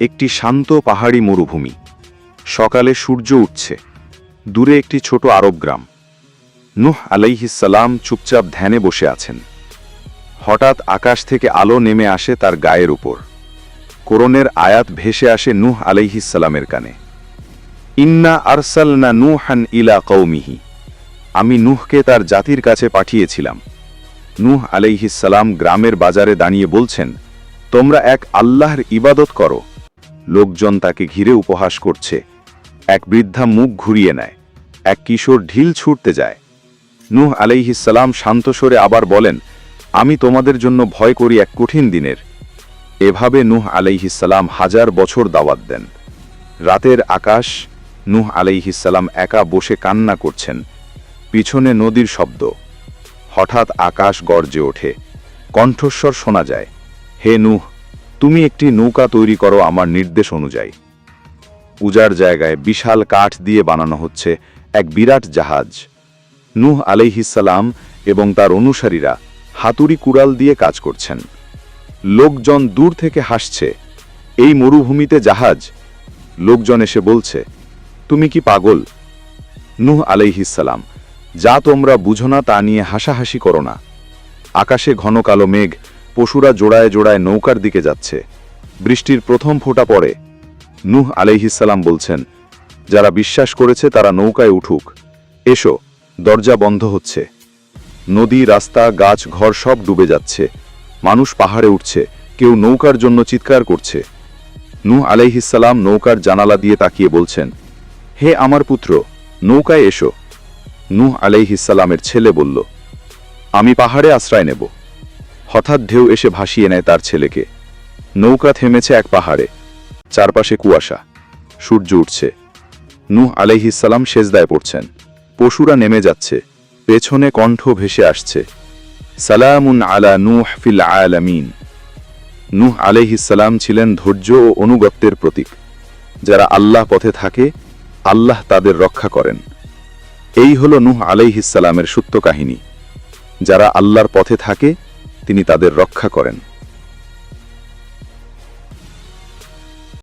একটি শান্ত পাহাড়ি মরুভূমি। সকালে সূর্য উঠছে। দূরে একটি ছোট আরব গ্রাম। নুহ আলাইহিসালাম চুপচাপ ধ্যানে বসে আছেন। হঠাৎ আকাশ থেকে আলো নেমে আসে তার গায়ের উপর। কোরনের আয়াত ভেসে আসে নুহ আলাইহিসালামের কানে। ইন্না আরসালনা নুহান ইলা কৌমিহি আমি নুহকে তার জাতির কাছে পাঠিয়েছিলাম। নুহ আলাইহিসালাম গ্রামের বাজারে দাঁড়িয়ে বলছেন, তোমরা এক আল্লাহর ইবাদত করো। লোকজন তাকে ঘিরে উপহাস করছে। এক বৃদ্ধা মুখ ঘুরিয়ে নেয়। এক কিশোর ঢিল ছুটতে যায়। নূহ আলাইহিসালাম শান্তস্বরে আবার বলেন, আমি তোমাদের জন্য ভয় করি এক কঠিন দিনের। এভাবে নূহ আলাইহিসালাম হাজার বছর দাওয়াত দেন। রাতের আকাশ, নূহ আলাইহিসালাম একা বসে কান্না করছেন। পিছনে নদীর শব্দ। হঠাৎ আকাশ গর্জে ওঠে। কণ্ঠস্বর শোনা যায়। হে নূহ তুমি একটি নৌকা তৈরি করো আমার নির্দেশ অনুযায়ী। পূজার জায়গায় বিশাল কাঠ দিয়ে বানানো হচ্ছে এক বিরাট জাহাজ। নূহ আলাইহিসালাম এবং তার অনুসারীরা হাতুড়ি কুড়াল দিয়ে কাজ করছেন। লোকজন দূর থেকে হাসছে, এই মরুভূমিতে জাহাজ? লোকজন এসে বলছে, তুমি কি পাগল? নূহ আলাইহিসালাম যা তোমরা বুঝো না তা নিয়ে হাসাহাসি করো না। আকাশে ঘন কালো মেঘ পশুরা জোড়ায় জোড়ায় নৌকার দিকে যাচ্ছে। বৃষ্টির প্রথম ফোঁটা পড়ে নুহ আলাইহিসাল্লাম বলছেন, যারা বিশ্বাস করেছে তারা নৌকায় উঠুক। এসো, দরজা বন্ধ হচ্ছে। নদী, রাস্তা, গাছ, ঘর সব ডুবে যাচ্ছে। মানুষ পাহাড়ে উঠছে, কেউ নৌকার জন্য চিৎকার করছে। নূহ আলাইহিসাল্লাম নৌকার জানালা দিয়ে তাকিয়ে বলছেন, হে আমার পুত্র, নৌকায় এসো। নূহ আলাইহিসাল্লামের ছেলে বলল, আমি পাহাড়ে আশ্রয় নেব। হঠাৎ ঢেউ এসে ভাসিয়ে নেয় তার ছেলেকে। নৌকা থেমেছে এক পাহাড়ে। চারপাশে কুয়াশা। সূর্য উঠছে। নূহ আলাইহিসাল্লাম সেজদায় পড়ছেন। পশুরা নেমে যাচ্ছে। পেছনে কণ্ঠ ভেসে আসছে। সালামুন আলা নূহ ফিল আলামিন। নূহ আলাইহিসাল্লাম ছিলেন ধৈর্য ও অনুগত্যের প্রতীক। যারা আল্লাহ পথে থাকে, আল্লাহ তাদের রক্ষা করেন। এই হল নূহ আলাইহিসাল্লামের সত্য কাহিনী। যারা আল্লাহর পথে থাকে তিনি তাদের রক্ষা করেন।